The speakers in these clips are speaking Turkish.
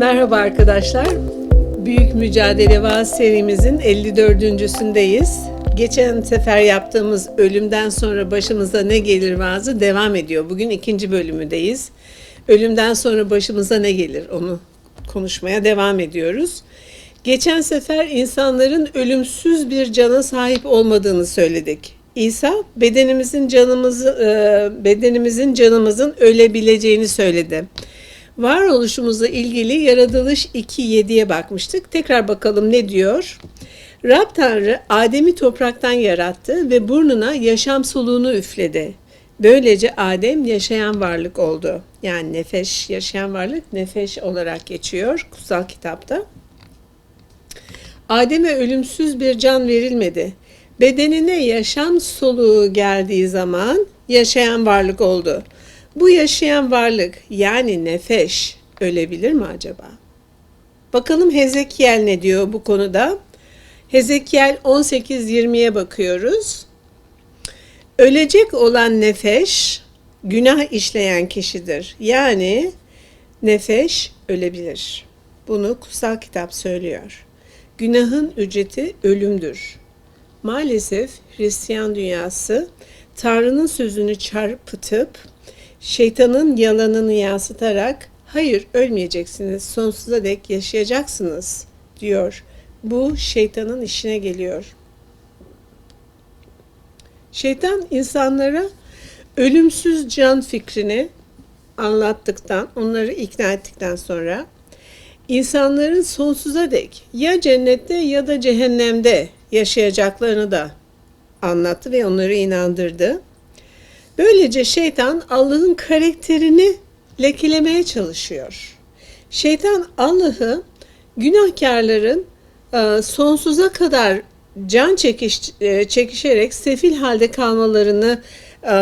Merhaba arkadaşlar. Büyük Mücadele Vaaz serimizin 54.sündeyiz. Geçen sefer yaptığımız ölümden sonra başımıza ne gelir vaazı devam ediyor. Bugün ikinci bölümündeyiz. Ölümden sonra başımıza ne gelir onu konuşmaya devam ediyoruz. Geçen sefer insanların ölümsüz bir cana sahip olmadığını söyledik. İsa bedenimizin canımızı e, bedenimizin canımızın ölebileceğini söyledi. Varoluşumuzla ilgili Yaratılış 2.7'ye bakmıştık. Tekrar bakalım ne diyor? Rab Tanrı Adem'i topraktan yarattı ve burnuna yaşam soluğunu üfledi. Böylece Adem yaşayan varlık oldu. Yani nefes, yaşayan varlık nefes olarak geçiyor kutsal kitapta. Adem'e ölümsüz bir can verilmedi. Bedenine yaşam soluğu geldiği zaman yaşayan varlık oldu. Bu yaşayan varlık yani nefes ölebilir mi acaba? Bakalım Hezekiel ne diyor bu konuda? Hezekiel 18-20'ye bakıyoruz. Ölecek olan nefes günah işleyen kişidir. Yani nefes ölebilir. Bunu kutsal kitap söylüyor. Günahın ücreti ölümdür. Maalesef Hristiyan dünyası Tanrı'nın sözünü çarpıtıp şeytanın yalanını yansıtarak hayır ölmeyeceksiniz sonsuza dek yaşayacaksınız diyor. Bu şeytanın işine geliyor. Şeytan insanlara ölümsüz can fikrini anlattıktan, onları ikna ettikten sonra insanların sonsuza dek ya cennette ya da cehennemde yaşayacaklarını da anlattı ve onları inandırdı. Böylece şeytan Allah'ın karakterini lekelemeye çalışıyor. Şeytan Allah'ı günahkarların e, sonsuza kadar can çekiş, e, çekişerek sefil halde kalmalarını e,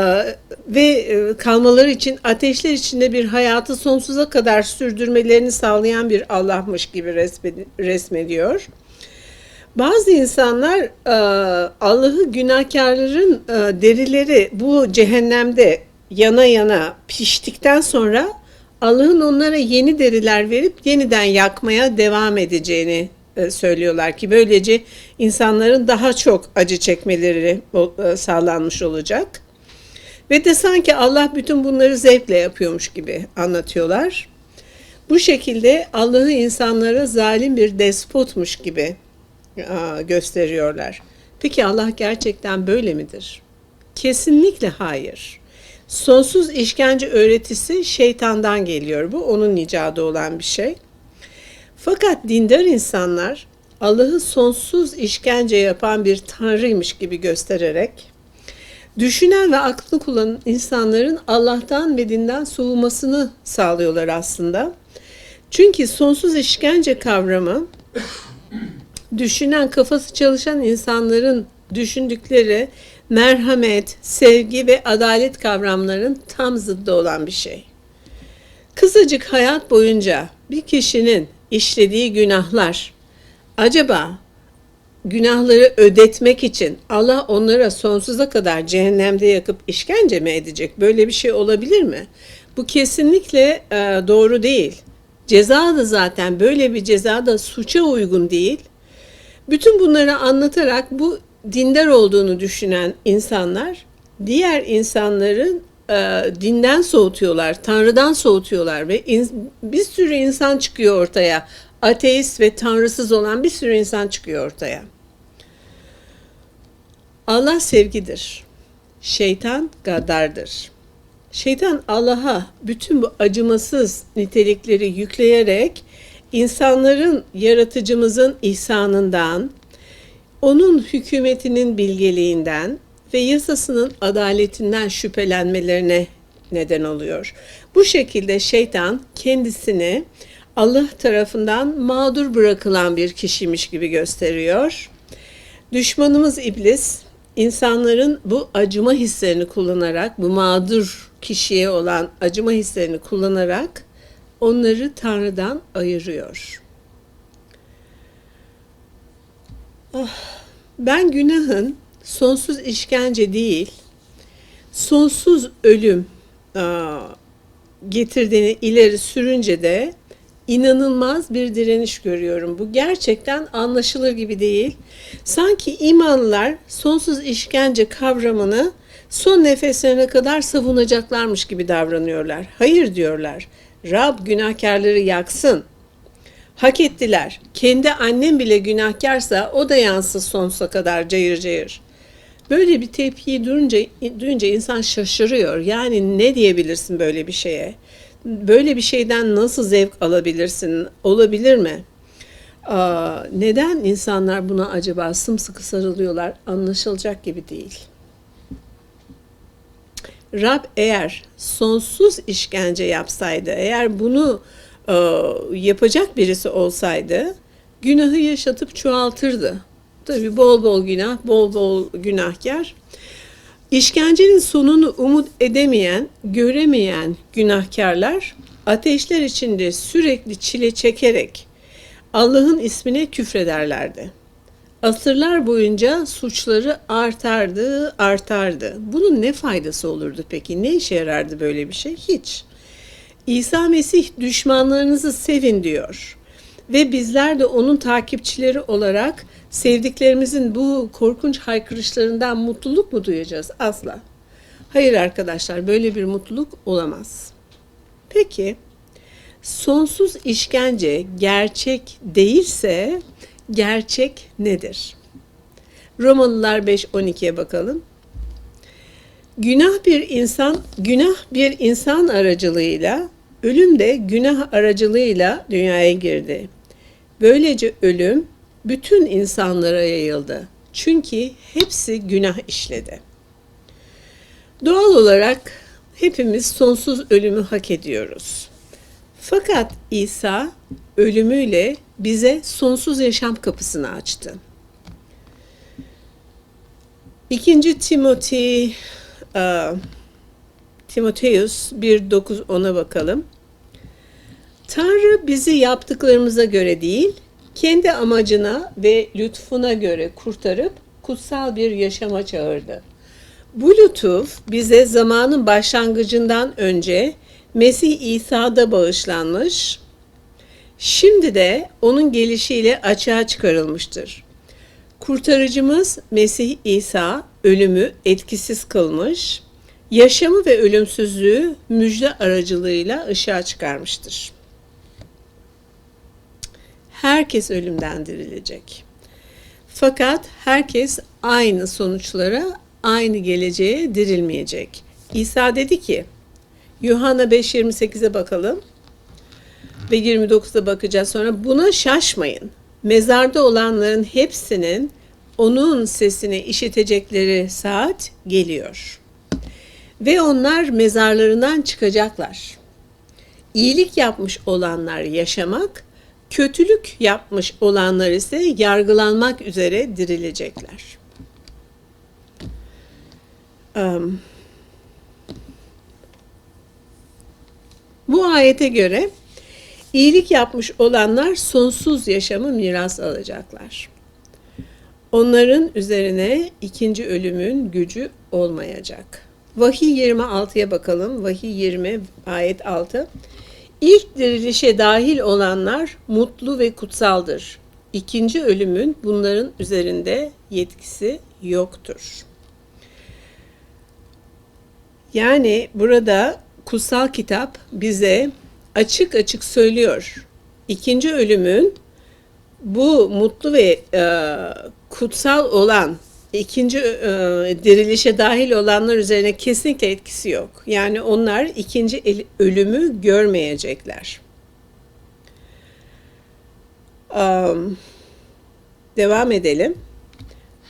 ve kalmaları için ateşler içinde bir hayatı sonsuza kadar sürdürmelerini sağlayan bir Allah'mış gibi resmediyor. Bazı insanlar e, Allah'ı günahkarların e, derileri bu cehennemde yana yana piştikten sonra Allah'ın onlara yeni deriler verip yeniden yakmaya devam edeceğini e, söylüyorlar ki böylece insanların daha çok acı çekmeleri sağlanmış olacak. Ve de sanki Allah bütün bunları zevkle yapıyormuş gibi anlatıyorlar. Bu şekilde Allah'ı insanlara zalim bir despotmuş gibi gösteriyorlar. Peki Allah gerçekten böyle midir? Kesinlikle hayır. Sonsuz işkence öğretisi şeytandan geliyor. Bu onun icadı olan bir şey. Fakat dindar insanlar Allah'ı sonsuz işkence yapan bir tanrıymış gibi göstererek düşünen ve aklını kullanan insanların Allah'tan ve dinden soğumasını sağlıyorlar aslında. Çünkü sonsuz işkence kavramı düşünen, kafası çalışan insanların düşündükleri merhamet, sevgi ve adalet kavramlarının tam zıddı olan bir şey. Kısacık hayat boyunca bir kişinin işlediği günahlar acaba günahları ödetmek için Allah onlara sonsuza kadar cehennemde yakıp işkence mi edecek? Böyle bir şey olabilir mi? Bu kesinlikle e, doğru değil. Ceza da zaten böyle bir ceza da suça uygun değil. Bütün bunları anlatarak bu dindar olduğunu düşünen insanlar diğer insanların e, dinden soğutuyorlar, Tanrı'dan soğutuyorlar ve in, bir sürü insan çıkıyor ortaya. Ateist ve tanrısız olan bir sürü insan çıkıyor ortaya. Allah sevgidir. Şeytan gaddardır. Şeytan Allah'a bütün bu acımasız nitelikleri yükleyerek insanların yaratıcımızın ihsanından, onun hükümetinin bilgeliğinden ve yasasının adaletinden şüphelenmelerine neden oluyor. Bu şekilde şeytan kendisini Allah tarafından mağdur bırakılan bir kişiymiş gibi gösteriyor. Düşmanımız iblis insanların bu acıma hislerini kullanarak, bu mağdur kişiye olan acıma hislerini kullanarak onları Tanrı'dan ayırıyor. Oh, ben günahın sonsuz işkence değil, sonsuz ölüm getirdiğini ileri sürünce de inanılmaz bir direniş görüyorum. Bu gerçekten anlaşılır gibi değil. Sanki imanlılar sonsuz işkence kavramını son nefeslerine kadar savunacaklarmış gibi davranıyorlar. Hayır diyorlar. Rab günahkarları yaksın. Hak ettiler. Kendi annem bile günahkarsa o da yansın sonsuza kadar cayır cayır. Böyle bir tepkiyi duyunca, duyunca insan şaşırıyor. Yani ne diyebilirsin böyle bir şeye? Böyle bir şeyden nasıl zevk alabilirsin? Olabilir mi? Aa, neden insanlar buna acaba sımsıkı sarılıyorlar? Anlaşılacak gibi değil. Rab eğer sonsuz işkence yapsaydı, eğer bunu e, yapacak birisi olsaydı günahı yaşatıp çoğaltırdı. Tabi bol bol günah, bol bol günahkar. İşkencenin sonunu umut edemeyen, göremeyen günahkarlar ateşler içinde sürekli çile çekerek Allah'ın ismine küfrederlerdi. Asırlar boyunca suçları artardı, artardı. Bunun ne faydası olurdu peki? Ne işe yarardı böyle bir şey? Hiç. İsa Mesih düşmanlarınızı sevin diyor. Ve bizler de onun takipçileri olarak sevdiklerimizin bu korkunç haykırışlarından mutluluk mu duyacağız? Asla. Hayır arkadaşlar böyle bir mutluluk olamaz. Peki sonsuz işkence gerçek değilse gerçek nedir? Romalılar 5.12'ye bakalım. Günah bir insan, günah bir insan aracılığıyla, ölüm de günah aracılığıyla dünyaya girdi. Böylece ölüm bütün insanlara yayıldı. Çünkü hepsi günah işledi. Doğal olarak hepimiz sonsuz ölümü hak ediyoruz. Fakat İsa ölümüyle bize sonsuz yaşam kapısını açtı. 2. Timothy uh, Timoteus 1.9 ona bakalım. Tanrı bizi yaptıklarımıza göre değil, kendi amacına ve lütfuna göre kurtarıp kutsal bir yaşama çağırdı. Bu lütuf bize zamanın başlangıcından önce Mesih İsa'da bağışlanmış, şimdi de onun gelişiyle açığa çıkarılmıştır. Kurtarıcımız Mesih İsa ölümü etkisiz kılmış, yaşamı ve ölümsüzlüğü müjde aracılığıyla ışığa çıkarmıştır. Herkes ölümden dirilecek. Fakat herkes aynı sonuçlara, aynı geleceğe dirilmeyecek. İsa dedi ki, Yuhanna 5.28'e bakalım ve 29'a bakacağız sonra. Buna şaşmayın. Mezarda olanların hepsinin onun sesini işitecekleri saat geliyor. Ve onlar mezarlarından çıkacaklar. İyilik yapmış olanlar yaşamak, kötülük yapmış olanlar ise yargılanmak üzere dirilecekler. Um, bu ayete göre iyilik yapmış olanlar sonsuz yaşamı miras alacaklar. Onların üzerine ikinci ölümün gücü olmayacak. Vahiy 26'ya bakalım. Vahiy 20 ayet 6. İlk dirilişe dahil olanlar mutlu ve kutsaldır. İkinci ölümün bunların üzerinde yetkisi yoktur. Yani burada kutsal kitap bize açık açık söylüyor. İkinci ölümün bu mutlu ve e, kutsal olan ikinci e, dirilişe dahil olanlar üzerine kesinlikle etkisi yok. Yani onlar ikinci el, ölümü görmeyecekler. Um, devam edelim.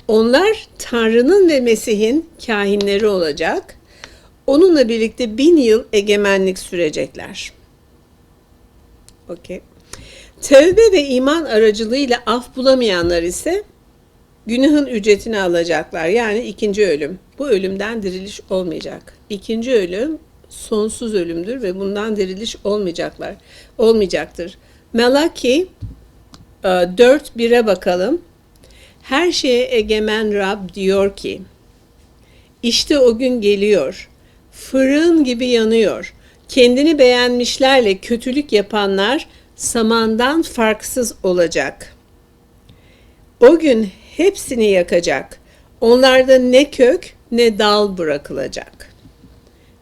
Onlar Tanrı'nın ve Mesih'in kahinleri olacak. Onunla birlikte bin yıl egemenlik sürecekler. Okey. Tövbe ve iman aracılığıyla af bulamayanlar ise günahın ücretini alacaklar. Yani ikinci ölüm. Bu ölümden diriliş olmayacak. İkinci ölüm sonsuz ölümdür ve bundan diriliş olmayacaklar. Olmayacaktır. Melaki 4.1'e e, bakalım. Her şeye egemen Rab diyor ki, işte o gün geliyor. Fırın gibi yanıyor. Kendini beğenmişlerle kötülük yapanlar samandan farksız olacak. O gün hepsini yakacak. Onlarda ne kök ne dal bırakılacak.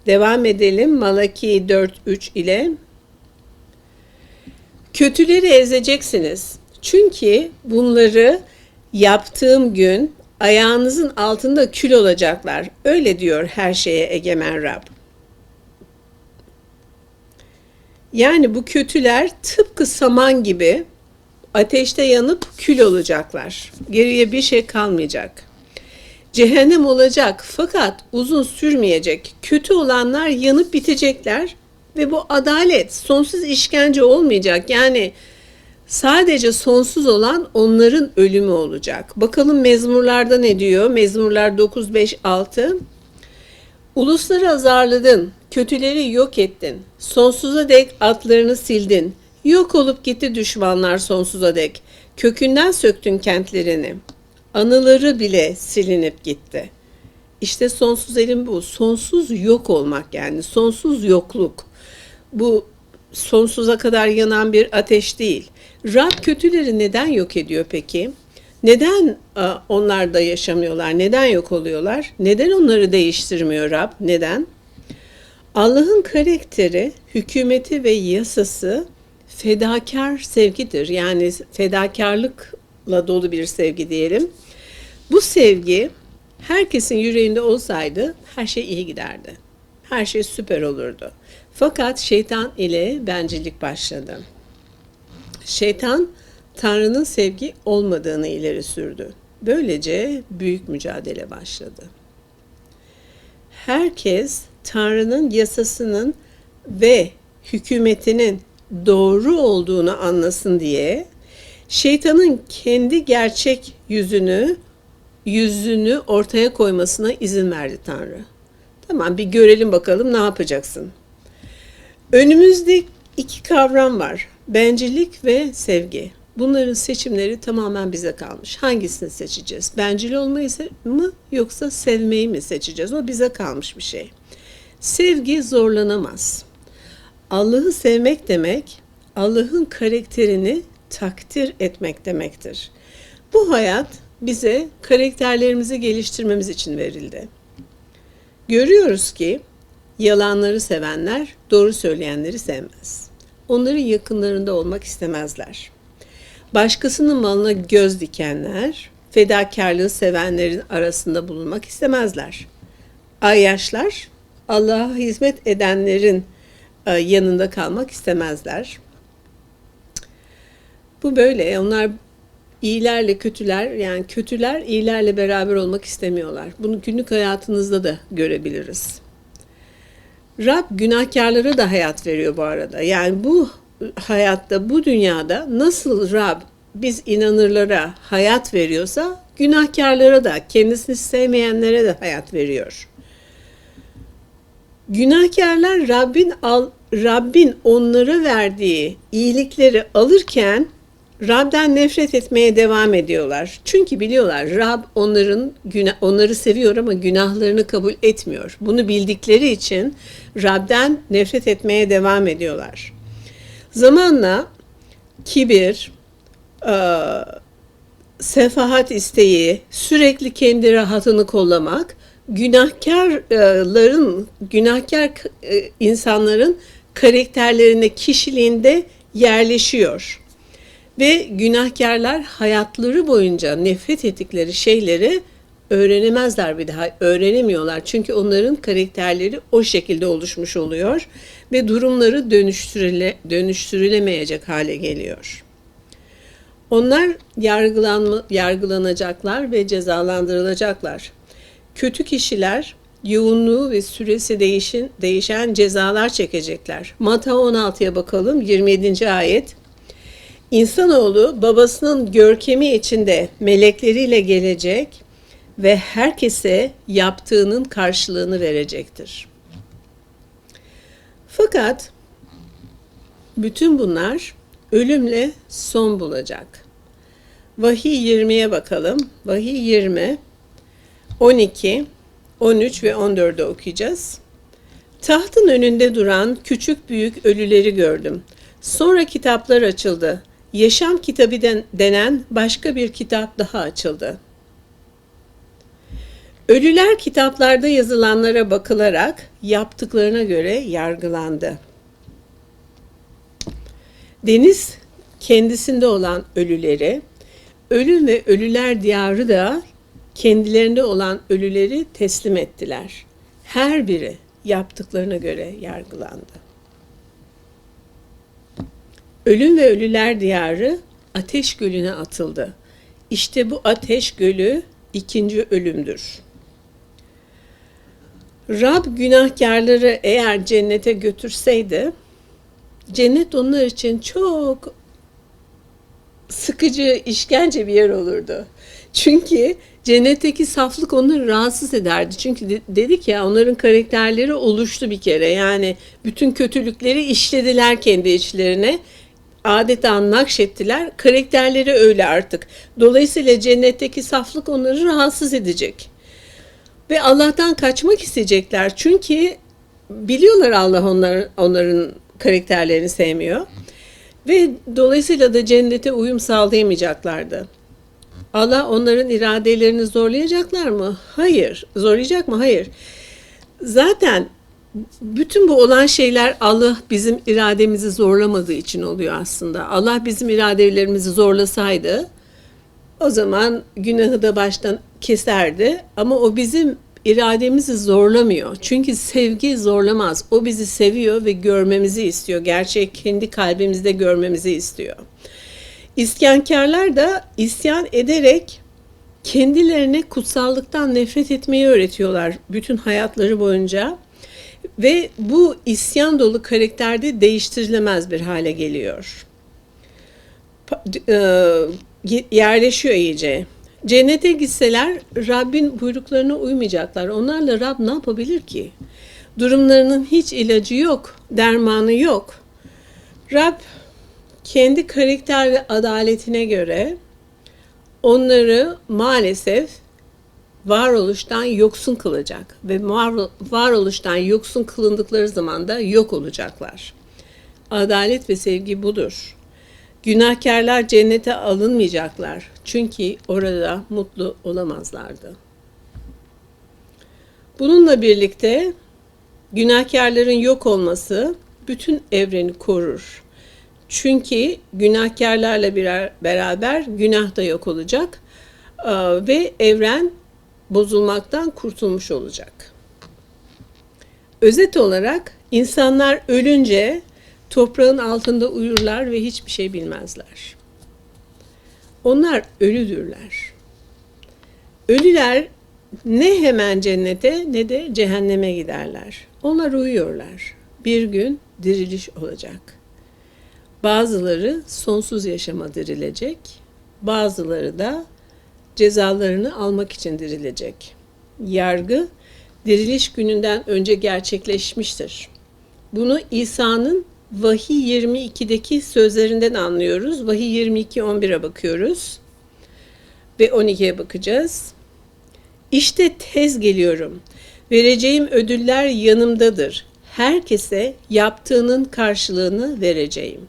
Devam edelim Malaki 4.3 ile. Kötüleri ezeceksiniz. Çünkü bunları yaptığım gün ayağınızın altında kül olacaklar. Öyle diyor her şeye egemen Rab. Yani bu kötüler tıpkı saman gibi ateşte yanıp kül olacaklar. Geriye bir şey kalmayacak. Cehennem olacak fakat uzun sürmeyecek. Kötü olanlar yanıp bitecekler ve bu adalet sonsuz işkence olmayacak. Yani sadece sonsuz olan onların ölümü olacak. Bakalım mezmurlarda ne diyor? Mezmurlar 9 5 6 Ulusları azarladın, kötüleri yok ettin. Sonsuza dek atlarını sildin. Yok olup gitti düşmanlar sonsuza dek. Kökünden söktün kentlerini. Anıları bile silinip gitti. İşte sonsuz elim bu. Sonsuz yok olmak yani. Sonsuz yokluk. Bu sonsuza kadar yanan bir ateş değil. Rab kötüleri neden yok ediyor peki? Neden onlar da yaşamıyorlar? Neden yok oluyorlar? Neden onları değiştirmiyor Rab? Neden? Allah'ın karakteri, hükümeti ve yasası fedakar sevgidir. Yani fedakarlıkla dolu bir sevgi diyelim. Bu sevgi herkesin yüreğinde olsaydı her şey iyi giderdi. Her şey süper olurdu. Fakat şeytan ile bencillik başladı. Şeytan Tanrı'nın sevgi olmadığını ileri sürdü. Böylece büyük mücadele başladı. Herkes Tanrı'nın yasasının ve hükümetinin doğru olduğunu anlasın diye şeytanın kendi gerçek yüzünü yüzünü ortaya koymasına izin verdi Tanrı. Tamam bir görelim bakalım ne yapacaksın. Önümüzde iki kavram var. Bencillik ve sevgi. Bunların seçimleri tamamen bize kalmış. Hangisini seçeceğiz? Bencil olmayı mı yoksa sevmeyi mi seçeceğiz? O bize kalmış bir şey. Sevgi zorlanamaz. Allah'ı sevmek demek, Allah'ın karakterini takdir etmek demektir. Bu hayat bize karakterlerimizi geliştirmemiz için verildi. Görüyoruz ki yalanları sevenler doğru söyleyenleri sevmez. Onların yakınlarında olmak istemezler. Başkasının malına göz dikenler, fedakarlığı sevenlerin arasında bulunmak istemezler. Ayyaşlar, Allah'a hizmet edenlerin e, yanında kalmak istemezler. Bu böyle. Onlar iyilerle kötüler, yani kötüler iyilerle beraber olmak istemiyorlar. Bunu günlük hayatınızda da görebiliriz. Rab günahkarlara da hayat veriyor bu arada. Yani bu hayatta, bu dünyada nasıl Rab biz inanırlara hayat veriyorsa günahkarlara da, kendisini sevmeyenlere de hayat veriyor. Günahkarlar Rabbin al, Rabbin onlara verdiği iyilikleri alırken Rab'den nefret etmeye devam ediyorlar. Çünkü biliyorlar Rab onların onları seviyor ama günahlarını kabul etmiyor. Bunu bildikleri için Rab'den nefret etmeye devam ediyorlar. Zamanla kibir, e, sefahat isteği, sürekli kendi rahatını kollamak, günahkarların, günahkar e, insanların karakterlerine, kişiliğinde yerleşiyor. Ve günahkarlar hayatları boyunca nefret ettikleri şeyleri öğrenemezler bir daha. Öğrenemiyorlar. Çünkü onların karakterleri o şekilde oluşmuş oluyor ve durumları dönüştürüle, dönüştürülemeyecek hale geliyor. Onlar yargılanma, yargılanacaklar ve cezalandırılacaklar. Kötü kişiler yoğunluğu ve süresi değişin, değişen cezalar çekecekler. Mata 16'ya bakalım 27. ayet. İnsanoğlu babasının görkemi içinde melekleriyle gelecek ve herkese yaptığının karşılığını verecektir. Fakat bütün bunlar ölümle son bulacak. Vahiy 20'ye bakalım. Vahiy 20, 12, 13 ve 14'ü okuyacağız. Tahtın önünde duran küçük büyük ölüleri gördüm. Sonra kitaplar açıldı. Yaşam kitabı den- denen başka bir kitap daha açıldı. Ölüler kitaplarda yazılanlara bakılarak yaptıklarına göre yargılandı. Deniz kendisinde olan ölüleri, ölüm ve ölüler diyarı da kendilerinde olan ölüleri teslim ettiler. Her biri yaptıklarına göre yargılandı. Ölüm ve ölüler diyarı ateş gölüne atıldı. İşte bu ateş gölü ikinci ölümdür. Rab günahkarları eğer cennete götürseydi, cennet onlar için çok sıkıcı, işkence bir yer olurdu. Çünkü cennetteki saflık onları rahatsız ederdi. Çünkü de- dedik ya onların karakterleri oluştu bir kere. Yani bütün kötülükleri işlediler kendi içlerine. Adeta nakşettiler. Karakterleri öyle artık. Dolayısıyla cennetteki saflık onları rahatsız edecek. Ve Allah'tan kaçmak isteyecekler. Çünkü biliyorlar Allah onlar, onların karakterlerini sevmiyor. Ve dolayısıyla da cennete uyum sağlayamayacaklardı. Allah onların iradelerini zorlayacaklar mı? Hayır. Zorlayacak mı? Hayır. Zaten bütün bu olan şeyler Allah bizim irademizi zorlamadığı için oluyor aslında. Allah bizim iradelerimizi zorlasaydı o zaman günahı da baştan keserdi. Ama o bizim irademizi zorlamıyor. Çünkü sevgi zorlamaz. O bizi seviyor ve görmemizi istiyor. Gerçek kendi kalbimizde görmemizi istiyor. İsyankarlar da isyan ederek kendilerine kutsallıktan nefret etmeyi öğretiyorlar bütün hayatları boyunca. Ve bu isyan dolu karakterde değiştirilemez bir hale geliyor. E, yerleşiyor iyice. Cennete gitseler Rabbin buyruklarına uymayacaklar. Onlarla Rab ne yapabilir ki? Durumlarının hiç ilacı yok, dermanı yok. Rab kendi karakter ve adaletine göre onları maalesef varoluştan yoksun kılacak ve var, varoluştan yoksun kılındıkları zaman da yok olacaklar. Adalet ve sevgi budur. Günahkarlar cennete alınmayacaklar. Çünkü orada mutlu olamazlardı. Bununla birlikte günahkarların yok olması bütün evreni korur. Çünkü günahkarlarla birer, beraber günah da yok olacak Ee, ve evren bozulmaktan kurtulmuş olacak. Özet olarak insanlar ölünce toprağın altında uyurlar ve hiçbir şey bilmezler. Onlar ölüdürler. Ölüler ne hemen cennete ne de cehenneme giderler. Onlar uyuyorlar. Bir gün diriliş olacak. Bazıları sonsuz yaşama dirilecek, bazıları da cezalarını almak için dirilecek. Yargı diriliş gününden önce gerçekleşmiştir. Bunu İsa'nın Vahiy 22'deki sözlerinden anlıyoruz. Vahiy 22 11'e bakıyoruz ve 12'ye bakacağız. İşte tez geliyorum. Vereceğim ödüller yanımdadır. Herkese yaptığının karşılığını vereceğim.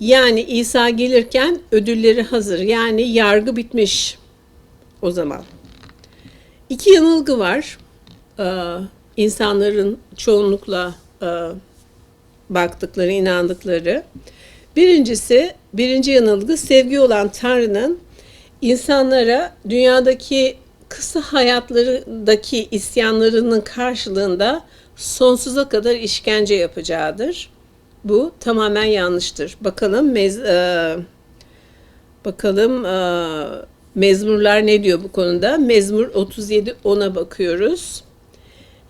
Yani İsa gelirken ödülleri hazır. Yani yargı bitmiş o zaman. İki yanılgı var. Ee, insanların çoğunlukla e, baktıkları, inandıkları. Birincisi, birinci yanılgı sevgi olan Tanrı'nın insanlara dünyadaki kısa hayatlarındaki isyanlarının karşılığında sonsuza kadar işkence yapacağıdır. Bu tamamen yanlıştır. Bakalım mez, e, bakalım e, mezmurlar ne diyor bu konuda? Mezmur 37 10'a bakıyoruz.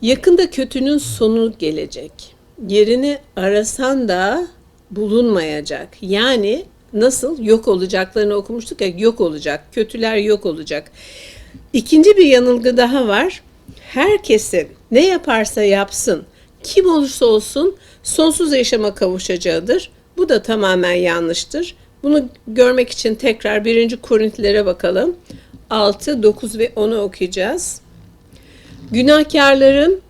Yakında kötünün sonu gelecek. Yerini arasan da bulunmayacak. Yani nasıl yok olacaklarını okumuştuk ya yok olacak. Kötüler yok olacak. İkinci bir yanılgı daha var. Herkesin ne yaparsa yapsın, kim olursa olsun sonsuz yaşama kavuşacağıdır. Bu da tamamen yanlıştır. Bunu görmek için tekrar 1. Korintlilere bakalım. 6, 9 ve 10'u okuyacağız. Günahkarların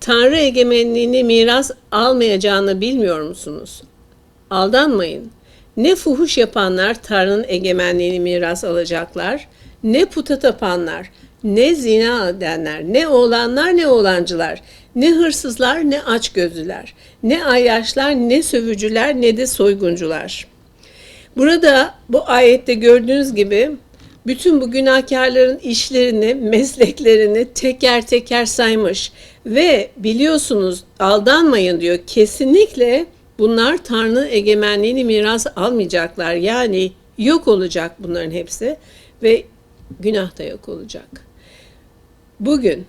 Tanrı egemenliğini miras almayacağını bilmiyor musunuz? Aldanmayın. Ne fuhuş yapanlar Tanrı'nın egemenliğini miras alacaklar, ne puta tapanlar, ne zina edenler, ne oğlanlar ne oğlancılar, ne hırsızlar ne açgözlüler, ne ayyaşlar ne sövücüler ne de soyguncular. Burada bu ayette gördüğünüz gibi bütün bu günahkarların işlerini, mesleklerini teker teker saymış ve biliyorsunuz aldanmayın diyor. Kesinlikle bunlar Tanrı egemenliğini miras almayacaklar. Yani yok olacak bunların hepsi ve günah da yok olacak. Bugün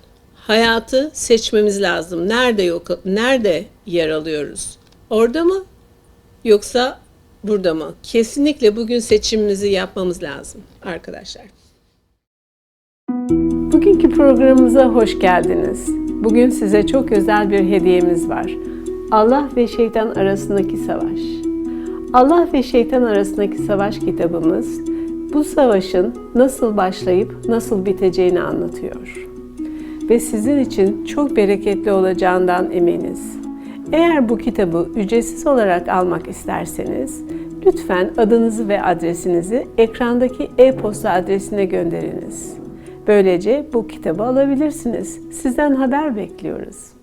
hayatı seçmemiz lazım. Nerede yok nerede yer alıyoruz? Orada mı yoksa burada mı? Kesinlikle bugün seçimimizi yapmamız lazım arkadaşlar. Bugünkü programımıza hoş geldiniz. Bugün size çok özel bir hediyemiz var. Allah ve şeytan arasındaki savaş. Allah ve şeytan arasındaki savaş kitabımız bu savaşın nasıl başlayıp nasıl biteceğini anlatıyor. Ve sizin için çok bereketli olacağından eminiz. Eğer bu kitabı ücretsiz olarak almak isterseniz lütfen adınızı ve adresinizi ekrandaki e-posta adresine gönderiniz. Böylece bu kitabı alabilirsiniz. Sizden haber bekliyoruz.